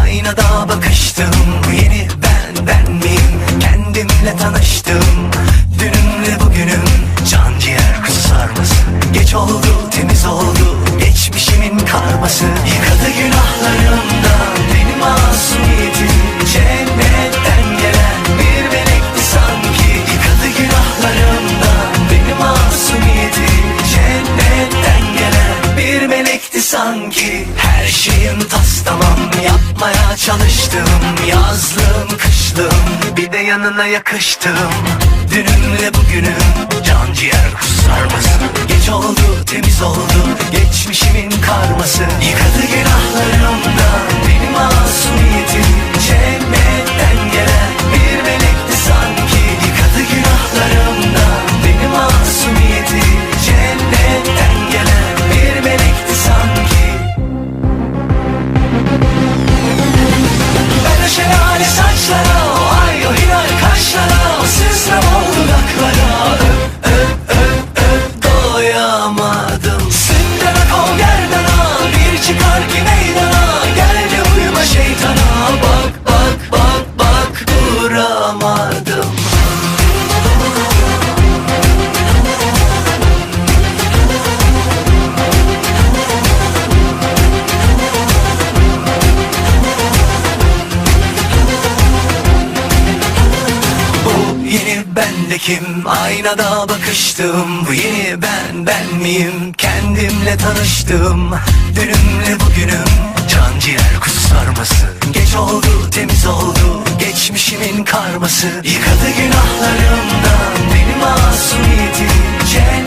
Aynada bakıştım. Yeni ben ben miyim? Kendimle tanıştım. Dünümle bugünüm. Can ciğer kuzu sarması. Geç oldu temiz oldu. Geçmişimin karması. Yıkadı günahlarımdan Beni masumiyetim Cennetten gelen bir melekti sanki. Yıkadı günahlarımdan Beni masumiyetim Cennetten gelen bir melekti sanki. Her şeyim tas Yapmaya çalıştım. Yazlım kışlım Bir de yanına yakıştım. Dünümle bugünüm Can ciğer kuzu sarması Geç oldu temiz oldu Geçmişimin karması. Yıkadı günahlarımdan ben de kim? Aynada bakıştım. Bu yeni ben ben miyim? Kendimle tanıştım. Dünümle bugünüm. Can ciğer kuzu sarması. Geç oldu temiz oldu. Geçmişimin karması. Yıkadı günahlarımdan benim masumiyetim Cennet